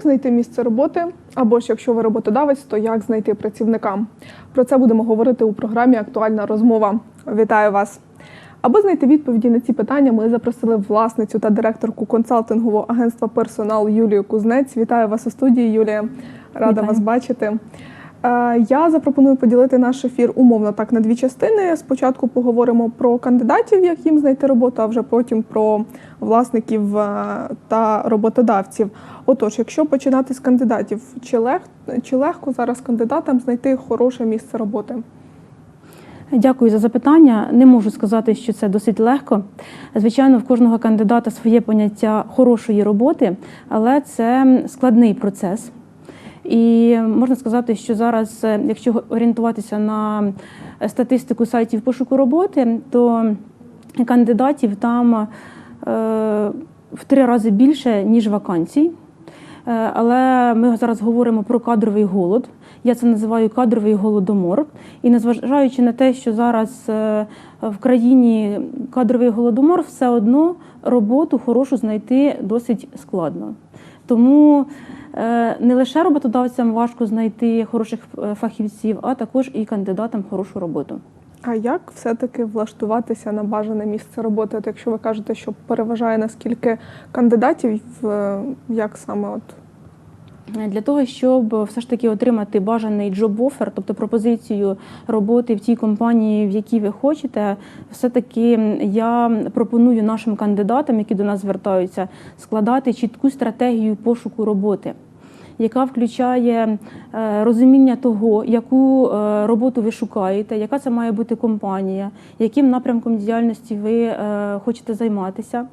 Як знайти місце роботи? Або ж якщо ви роботодавець, то як знайти працівника? Про це будемо говорити у програмі Актуальна розмова. Вітаю вас! Аби знайти відповіді на ці питання, ми запросили власницю та директорку консалтингового агентства персонал Юлію Кузнець. Вітаю вас у студії, Юлія. Рада Вітаю. вас бачити. Е, Я запропоную поділити наш ефір умовно так на дві частини. Спочатку поговоримо про кандидатів, як їм знайти роботу, а вже потім про власників е, та роботодавців. Отож, якщо починати з кандидатів, чи, лег, чи легко зараз кандидатам знайти хороше місце роботи? Дякую за запитання. Не можу сказати, що це досить легко. Звичайно, в кожного кандидата своє поняття хорошої роботи, але це складний процес. І можна сказати, що зараз, е, якщо орієнтуватися на статистику сайтів пошуку роботи, то кандидатів там е, в три рази більше, ніж вакансій. Е, Але ми зараз говоримо про кадровий голод. Я це називаю кадровий голодомор. І незважаючи на те, що зараз е, в країні кадровий голодомор, все одно роботу хорошу знайти досить складно. Тому е, не лише роботодавцям важко знайти хороших е, фахівців, а також і кандидатам хорошу роботу. А як все-таки влаштуватися на бажане місце роботи? От якщо ви кажете, що переважає наскільки кандидатів, як саме от Для того, щоб все ж таки отримати бажаний джоб-офер, тобто пропозицію роботи в тій компанії, в якій ви хочете, все-таки я пропоную нашим кандидатам, які до нас звертаються, складати чітку стратегію пошуку роботи. Яка включає е, розуміння того, яку е, роботу ви шукаєте, яка це має бути компанія, яким напрямком діяльності ви е, хочете займатися,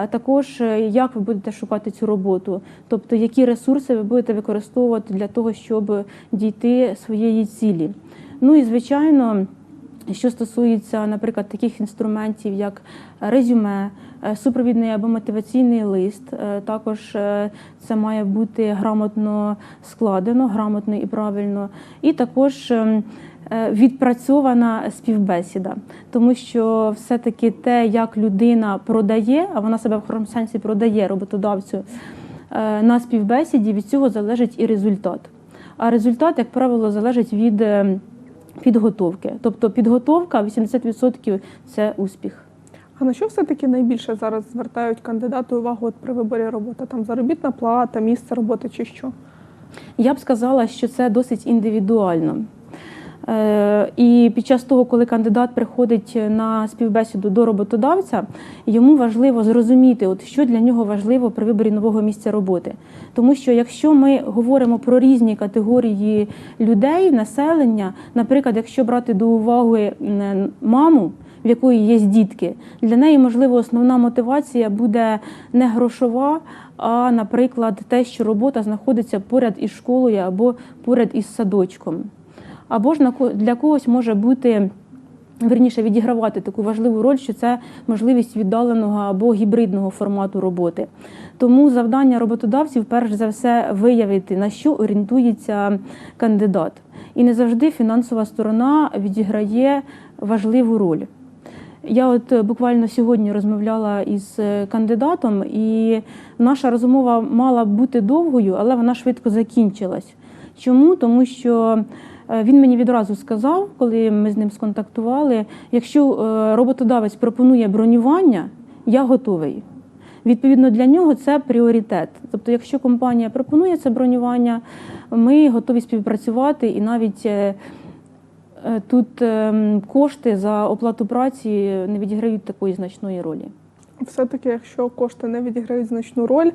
а також е, як ви будете шукати цю роботу, тобто які ресурси ви будете використовувати для того, щоб дійти своєї цілі. Ну і звичайно. Що стосується, наприклад, таких інструментів, як резюме, е, супровідний або мотиваційний лист, е, також це має бути грамотно складено, грамотно і правильно, і також ем, відпрацьована співбесіда, тому що все-таки те, як людина продає, а вона себе в хорошому сенсі продає роботодавцю е, на співбесіді, від цього залежить і результат. А результат, як правило, залежить від е, підготовки. Тобто підготовка 80% це успіх. а на що все-таки найбільше зараз звертають кандидати увагу от при виборі роботи? Там заробітна плата, місце роботи чи що? Я б сказала, що це досить індивідуально. Е, І під час того, коли кандидат приходить на співбесіду до роботодавця, йому важливо зрозуміти, от що для нього важливо при виборі нового місця роботи. Тому що якщо ми говоримо про різні категорії людей, населення, наприклад, якщо брати до уваги маму, в якої є дітки, для неї можливо основна мотивація буде не грошова, а, наприклад, те, що робота знаходиться поряд із школою або поряд із садочком. Або ж для когось може бути. Верніше відігравати таку важливу роль, що це можливість віддаленого або гібридного формату роботи. Тому завдання роботодавців, перш за все, виявити, на що орієнтується кандидат. І не завжди фінансова сторона відіграє важливу роль. Я от е, буквально сьогодні розмовляла із е, кандидатом, і наша розмова мала бути довгою, але вона швидко закінчилась. Чому? Тому що він мені відразу сказав, коли ми з ним сконтактували, якщо е, роботодавець пропонує бронювання, я готовий. Відповідно, для нього це пріоритет. Тобто, якщо компанія пропонує це бронювання, ми готові співпрацювати і навіть. е, Е, Тут ем, кошти за оплату праці не відіграють такої значної ролі. Все-таки, якщо кошти не відіграють значну роль,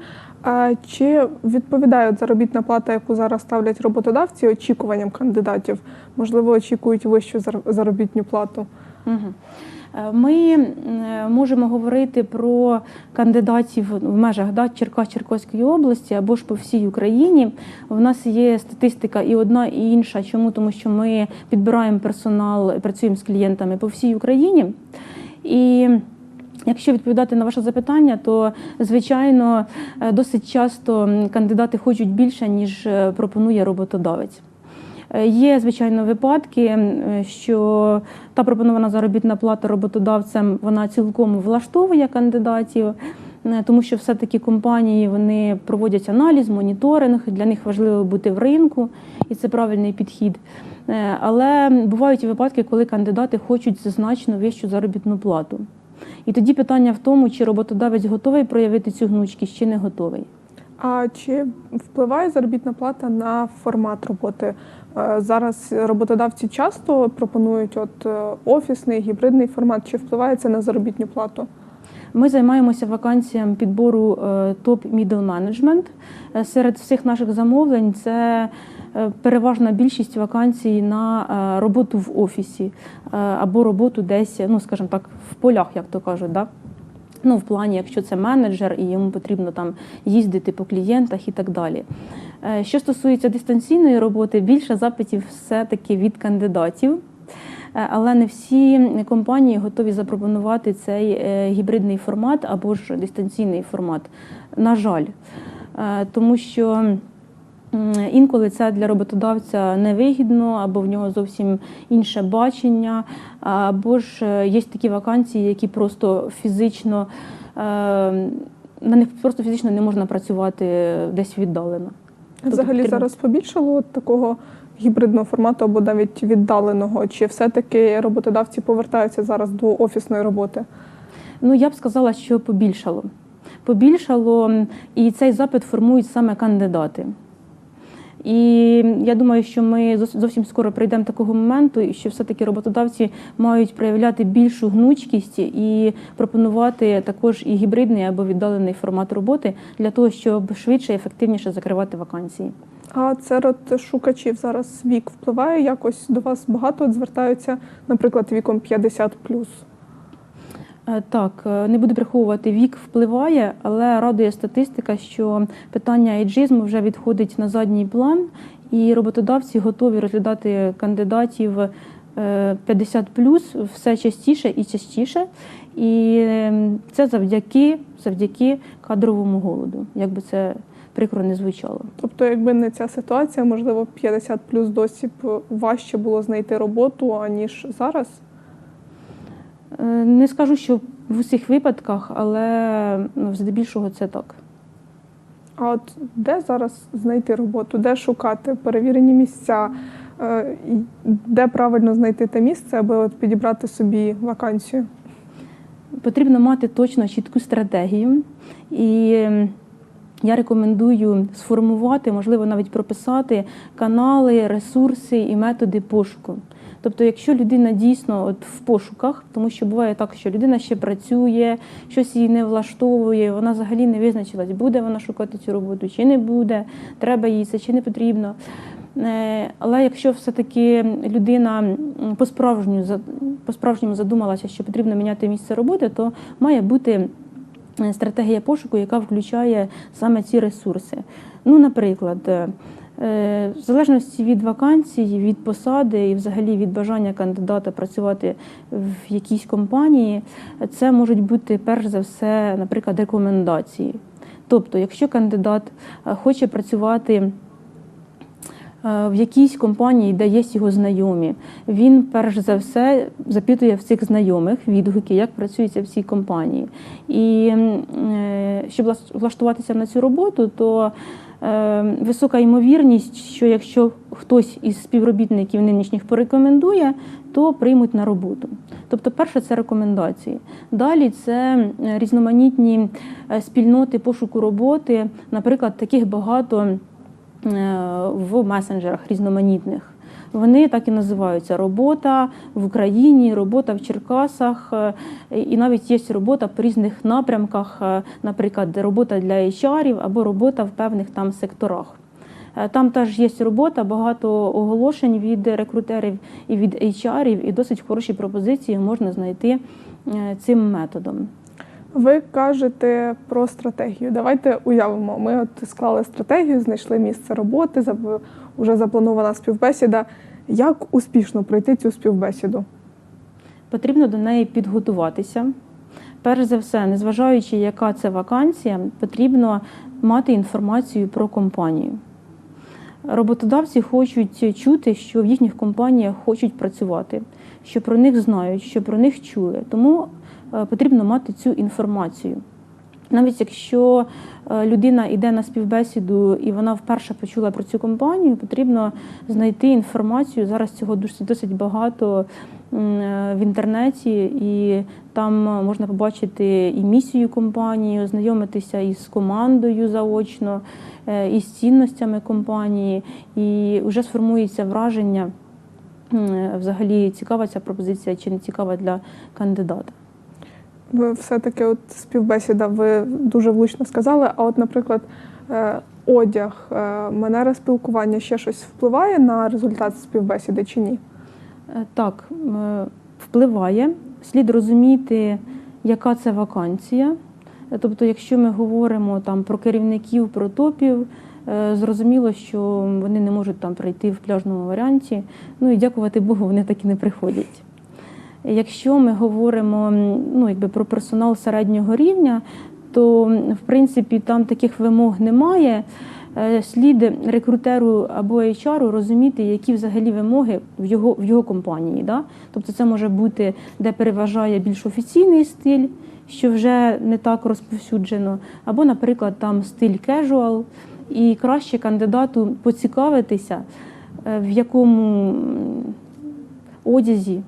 чи відповідають заробітна плата, яку зараз ставлять роботодавці, очікуванням кандидатів? Можливо, очікують вищу зар- заробітну плату? Угу. Ми е, можемо говорити про кандидатів в межах да, Черкас Черкаської області або ж по всій Україні. У нас є статистика і одна, і інша. Чому? Тому що ми підбираємо персонал, працюємо з клієнтами по всій Україні. І Якщо відповідати на ваше запитання, то звичайно е, досить часто кандидати хочуть більше, ніж е, пропонує роботодавець. Е, Є, звичайно, випадки, що та пропонована заробітна плата роботодавцем вона цілком влаштовує кандидатів. тому що все-таки компанії вони проводять аналіз, моніторинг. Для них важливо бути в ринку, і це правильний підхід. Але бувають і випадки, коли кандидати хочуть значно вищу заробітну плату. І тоді питання в тому, чи роботодавець готовий проявити цю гнучкість, чи не готовий. А чи впливає заробітна плата на формат роботи? Е, Зараз роботодавці часто пропонують от е, офісний, гібридний формат. Чи впливає це на заробітну плату? Ми займаємося вакансіям підбору топ middle management. Е, Серед всіх наших замовлень це е, переважна більшість вакансій на е, роботу в офісі е, або роботу десь, ну скажімо так, в полях, як то кажуть. Да? Ну, в плані, якщо це менеджер і йому потрібно там їздити по клієнтах і так далі. Е, Що стосується дистанційної роботи, більше запитів все-таки від кандидатів. Е, Але не всі компанії готові запропонувати цей е, гібридний формат або ж дистанційний формат. На жаль, Е, тому що інколи це для роботодавця невигідно, або в нього зовсім інше бачення, або ж е, є такі вакансії, які просто фізично е, на них просто фізично не можна працювати десь віддалено. Тобто Взагалі потрібно- зараз побільшало такого гібридного формату або навіть віддаленого? Чи все-таки роботодавці повертаються зараз до офісної роботи? Ну, я б сказала, що побільшало. Побільшало, і цей запит формують саме кандидати. І я думаю, що ми зовсім скоро прийдемо такого моменту, що все-таки роботодавці мають проявляти більшу гнучкість і пропонувати також і гібридний або віддалений формат роботи для того, щоб швидше і ефективніше закривати вакансії. А серед шукачів зараз вік впливає якось до вас багато звертаються, наприклад, віком 50 Е, Так, е, не буду приховувати, вік впливає, але радує статистика, що питання ейджизму вже відходить на задній план, і роботодавці готові розглядати кандидатів е, 50 все частіше і частіше. І е, це завдяки, завдяки кадровому голоду, як би це прикро не звучало. Тобто, якби не ця ситуація, можливо, 50 плюс досі б важче було знайти роботу, аніж зараз. Е, Не скажу, що в усіх випадках, але ну, здебільшого це так. А от де зараз знайти роботу, де шукати перевірені місця, е, де правильно знайти те місце, аби от підібрати собі вакансію? Потрібно мати точно чітку стратегію. І я рекомендую сформувати, можливо, навіть прописати канали, ресурси і методи пошуку. Тобто, якщо людина дійсно от в пошуках, тому що буває так, що людина ще працює, щось її не влаштовує, вона взагалі не визначилась, буде вона шукати цю роботу чи не буде, треба їй це чи не потрібно. Е, Але якщо все-таки людина по-справжньому по-справжньому задумалася, що потрібно міняти місце роботи, то має бути стратегія пошуку, яка включає саме ці ресурси. Ну, наприклад, е, в залежності від вакансії, від посади і взагалі від бажання кандидата працювати в якійсь компанії, це можуть бути перш за все, наприклад, рекомендації. Тобто, якщо кандидат е, хоче працювати е, в якійсь компанії, де є його знайомі, він перш за все запитує в цих знайомих відгуки, як працюється в цій компанії. І е, щоб влаштуватися на цю роботу, то е, висока ймовірність, що якщо хтось із співробітників нинішніх порекомендує, то приймуть на роботу. Тобто, перше це рекомендації. Далі це е, різноманітні е, спільноти пошуку роботи, наприклад, таких багато е, в месенджерах різноманітних. Вони так і називаються робота в Україні, робота в Черкасах, е, і навіть є робота по різних напрямках, е, наприклад, робота для HR або робота в певних там секторах. Е, Там теж є робота, багато оголошень від рекрутерів і від HR, і досить хороші пропозиції можна знайти цим методом. Ви кажете про стратегію. Давайте уявимо. Ми от склали стратегію, знайшли місце роботи, вже запланована співбесіда. Як успішно пройти цю співбесіду? Потрібно до неї підготуватися. Перш за все, незважаючи, яка це вакансія, потрібно мати інформацію про компанію. Роботодавці хочуть чути, що в їхніх компаніях хочуть працювати, що про них знають, що про них чули. Тому потрібно мати цю інформацію. Навіть якщо е, людина йде на співбесіду і вона вперше почула про цю компанію, потрібно знайти інформацію. Зараз цього досить багато е, в інтернеті, і там е, можна побачити і місію компанії, ознайомитися із командою заочно, е, із цінностями компанії, і вже сформується враження. Взагалі цікава ця пропозиція чи не цікава для кандидата. Все-таки от співбесіда, ви дуже влучно сказали. А от, наприклад, е, одяг, е, манера спілкування ще щось впливає на результат співбесіди чи ні? Е, Так, впливає. Слід розуміти, яка це вакансія. Тобто, якщо ми говоримо там про керівників, про топів, зрозуміло, що вони не можуть там прийти в пляжному варіанті. Ну і дякувати Богу, вони так і не приходять. Якщо ми говоримо ну, якби про персонал середнього рівня, то в принципі там таких вимог немає. Е, Слід рекрутеру або HR розуміти, які взагалі вимоги в його, в його компанії. Да? Тобто це може бути, де переважає більш офіційний стиль, що вже не так розповсюджено, або, наприклад, там стиль casual. І краще кандидату поцікавитися, е, в якому одязі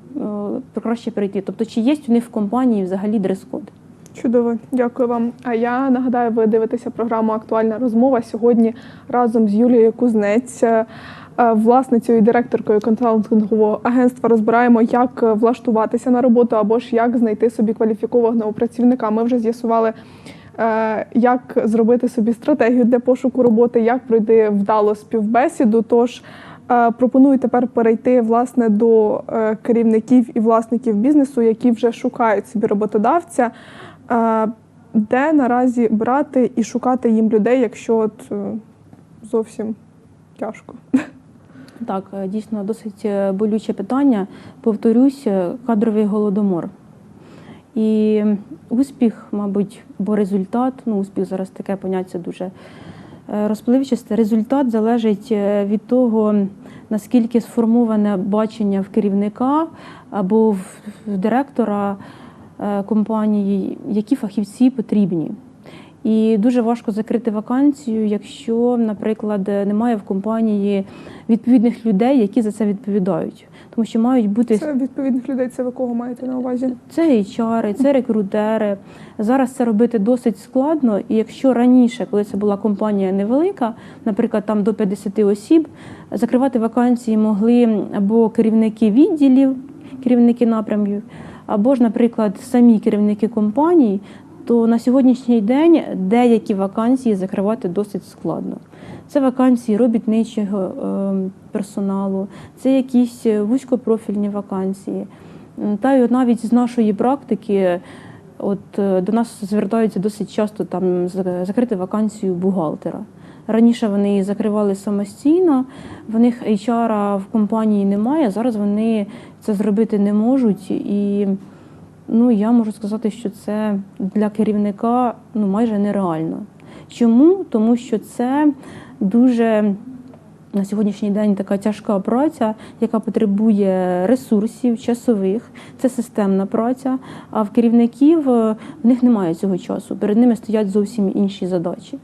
краще перейти. Тобто, чи є у них в компанії взагалі дрес-код. Чудово, дякую вам. А я нагадаю, ви дивитеся програму Актуальна розмова сьогодні разом з Юлією Кузнець, е, е, власницею і директоркою консалтингового агентства. Розбираємо, як е, влаштуватися на роботу або ж як знайти собі кваліфікованого працівника. Ми вже з'ясували, е, як зробити собі стратегію для пошуку роботи, як пройти вдало співбесіду. Тож е, пропоную тепер перейти власне до е, керівників і власників бізнесу, які вже шукають собі роботодавця. Е, Де наразі брати і шукати їм людей, якщо от е, зовсім тяжко? Так, дійсно досить болюче питання. Повторюсь, кадровий голодомор. І успіх, мабуть, або результат, ну успіх зараз таке поняття дуже розпливчасте. Результат залежить е, від того, наскільки сформоване бачення в керівника або в директора е, компанії, які фахівці потрібні. І дуже важко закрити вакансію, якщо, наприклад, немає в компанії відповідних людей, які за це відповідають. Тому що мають бути Це відповідних людей. Це ви кого маєте на увазі? це HR, це рекрутери. Зараз це робити досить складно. І якщо раніше, коли це була компанія невелика, наприклад, там до 50 осіб, закривати вакансії могли або керівники відділів, керівники напрямків, або ж, наприклад, самі керівники компаній, то на сьогоднішній день деякі вакансії закривати досить складно. Це вакансії робітничого е, персоналу, це якісь вузькопрофільні вакансії. Та й навіть з нашої практики, от е, до нас звертаються досить часто там закрити вакансію бухгалтера. Раніше вони її закривали самостійно, в них HR в компанії немає. Зараз вони це зробити не можуть. І ну, я можу сказати, що це для керівника ну, майже нереально. Чому? Тому що це дуже на сьогоднішній день така тяжка праця, яка потребує ресурсів, часових. Це системна праця. А в керівників е, в них немає цього часу. Перед ними стоять зовсім інші задачі.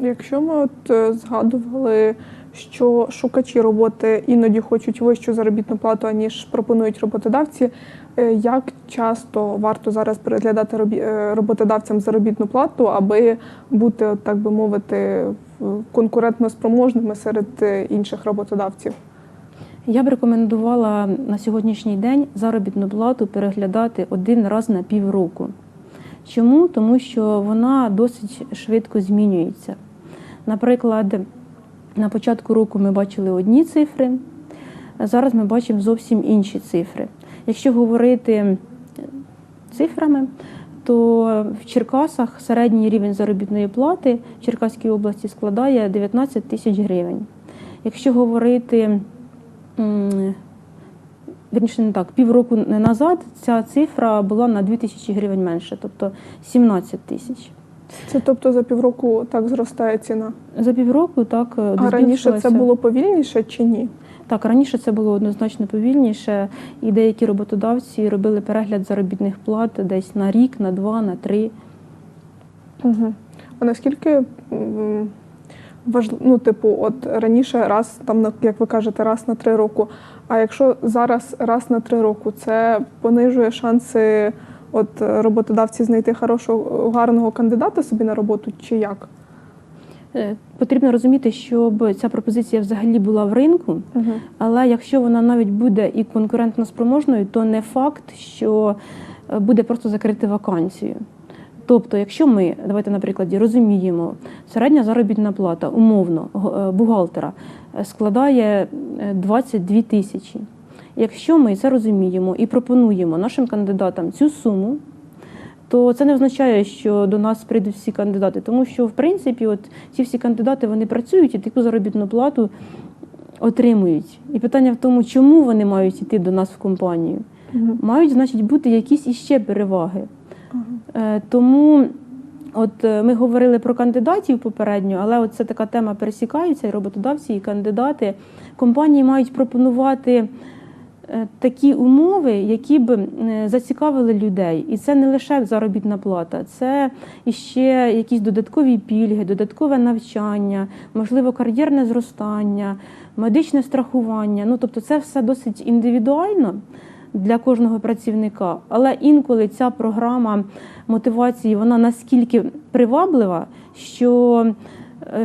Якщо ми от е, згадували, що шукачі роботи іноді хочуть вищу заробітну плату, аніж пропонують роботодавці, е, як часто варто зараз переглядати роботодавцям заробітну плату, аби бути, так би мовити, в- конкурентно спроможними серед е, інших роботодавців? Я б рекомендувала на сьогоднішній день заробітну плату переглядати один раз на півроку. Чому? Тому що вона досить швидко змінюється. Наприклад, на початку року ми бачили одні цифри, а зараз ми бачимо зовсім інші цифри. Якщо говорити цифрами, то в Черкасах середній рівень заробітної плати в Черкаській області складає 19 тисяч гривень. Якщо говорити вірніше не так, півроку назад ця цифра була на 2 тисячі гривень менше, тобто 17 тисяч. Це тобто за півроку так зростає ціна. За півроку так е, А раніше це було повільніше чи ні? Так, раніше це було однозначно повільніше, і деякі роботодавці робили перегляд заробітних плат десь на рік, на два, на три. Угу. А наскільки важливо, ну, типу, от раніше раз, там, як ви кажете, раз на три року. А якщо зараз раз на три року, це понижує шанси от роботодавці знайти хорошого, гарного кандидата собі на роботу, чи як? Е, Потрібно розуміти, щоб ця пропозиція взагалі була в ринку, Угу. але якщо вона навіть буде і конкурентно спроможною, то не факт, що е, буде просто закрити вакансію. Тобто, якщо ми, давайте на прикладі, розуміємо, середня заробітна плата умовно е, бухгалтера складає е, 22 тисячі. Якщо ми це розуміємо і пропонуємо нашим кандидатам цю суму, то це не означає, що до нас прийдуть всі кандидати, тому що в принципі, от ці всі кандидати вони працюють і таку заробітну плату отримують. І питання в тому, чому вони мають йти до нас в компанію. Угу. Мають, значить, бути якісь іще переваги. Е, Тому от е, ми говорили про кандидатів попередньо, але от це така тема пересікається, і роботодавці, і кандидати. Компанії мають пропонувати такі умови, які б е, зацікавили людей. І це не лише заробітна плата, це іще якісь додаткові пільги, додаткове навчання, можливо, кар'єрне зростання, медичне страхування. Ну тобто, це все досить індивідуально для кожного працівника. Але інколи ця програма мотивації вона наскільки приваблива, що е,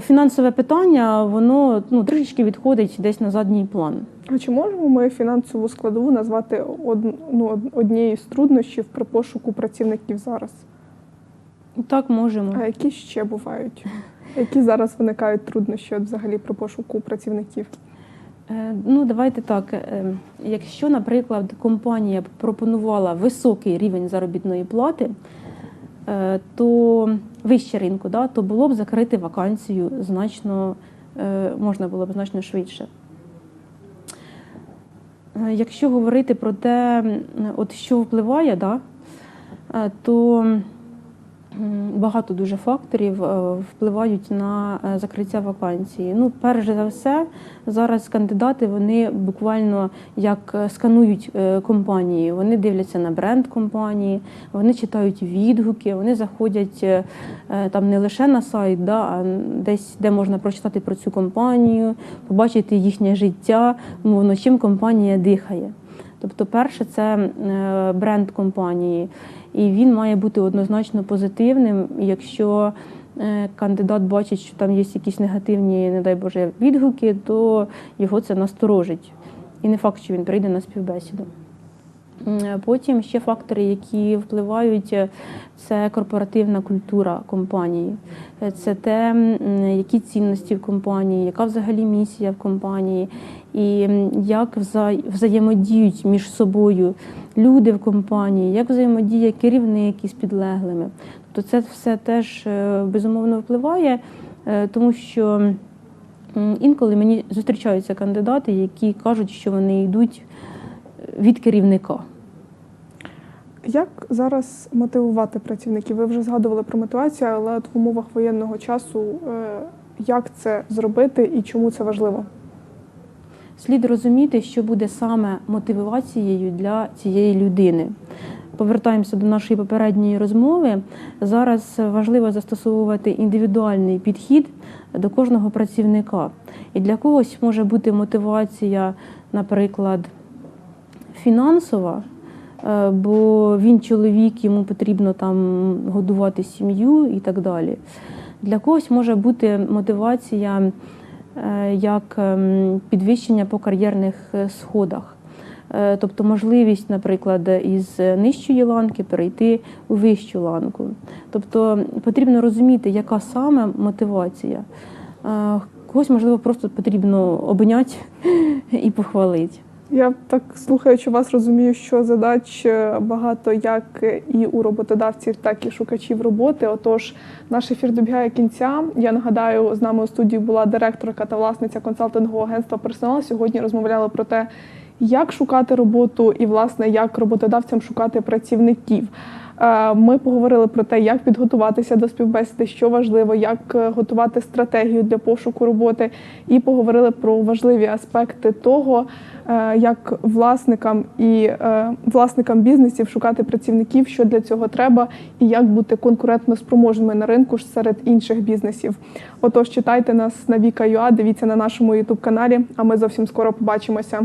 фінансове питання воно ну, трішечки відходить десь на задній план. А чи можемо ми фінансову складову назвати од, ну, од- однією з труднощів при пошуку працівників зараз? Так можемо. А які ще бувають? Які зараз виникають труднощі от взагалі при пошуку працівників? Е, Ну, давайте так. е, Якщо, наприклад, компанія пропонувала високий рівень заробітної плати, е, то вище ринку, да, то було б закрити вакансію значно, е, можна було б значно швидше. Е, Якщо говорити про те, от що впливає, да, е, то багато дуже факторів е, впливають на е, закриття вакансії. Ну, перш за все, зараз кандидати вони буквально як е, сканують компанії, вони дивляться на бренд компанії, вони читають відгуки, вони заходять там не лише на сайт, да, а десь де можна прочитати про цю компанію, побачити їхнє життя, мовно, чим компанія дихає. Тобто, перше, це е, бренд компанії, і він має бути однозначно позитивним. Якщо е, кандидат бачить, що там є якісь негативні, не дай Боже, відгуки, то його це насторожить. І не факт, що він прийде на співбесіду. Е, Потім ще фактори, які впливають, це корпоративна культура компанії, це те, які цінності в компанії, яка взагалі місія в компанії, і як вза- взаємодіють між собою люди в компанії, як взаємодіє керівник із підлеглими. Тобто це все теж е, безумовно впливає, е, тому що інколи мені зустрічаються кандидати, які кажуть, що вони йдуть е, від керівника. Як зараз мотивувати працівників? Ви вже згадували про мотивацію, але в умовах воєнного часу як це зробити і чому це важливо? Слід розуміти, що буде саме мотивацією для цієї людини. Повертаємося до нашої попередньої розмови. Зараз важливо застосовувати індивідуальний підхід до кожного працівника. І для когось може бути мотивація, наприклад, фінансова, е, бо він чоловік, йому потрібно там годувати сім'ю і так далі. Для когось може бути мотивація як ем, підвищення по кар'єрних е, сходах. Е, Тобто можливість, наприклад, із нижчої ланки перейти у вищу ланку. Тобто потрібно розуміти, яка саме мотивація. Е, Когось, можливо, просто потрібно обняти і похвалити. Я так слухаючи вас, розумію, що задач е, багато як і у роботодавців, так і шукачів роботи. Отож, наш ефір добігає кінця. Я нагадаю, з нами у студії була директорка та власниця консалтингового агентства персонал. Сьогодні розмовляли про те, як шукати роботу і, власне, як роботодавцям шукати працівників. Е, Ми поговорили про те, як підготуватися до співбесіди, що важливо, як е, готувати стратегію для пошуку роботи, і поговорили про важливі аспекти того, е, як власникам і власникам бізнесів шукати працівників, що для цього треба, і як бути конкурентно спроможними на ринку серед інших бізнесів. Отож, читайте нас на Віка.ua, дивіться на нашому ютуб каналі. А ми зовсім скоро побачимося.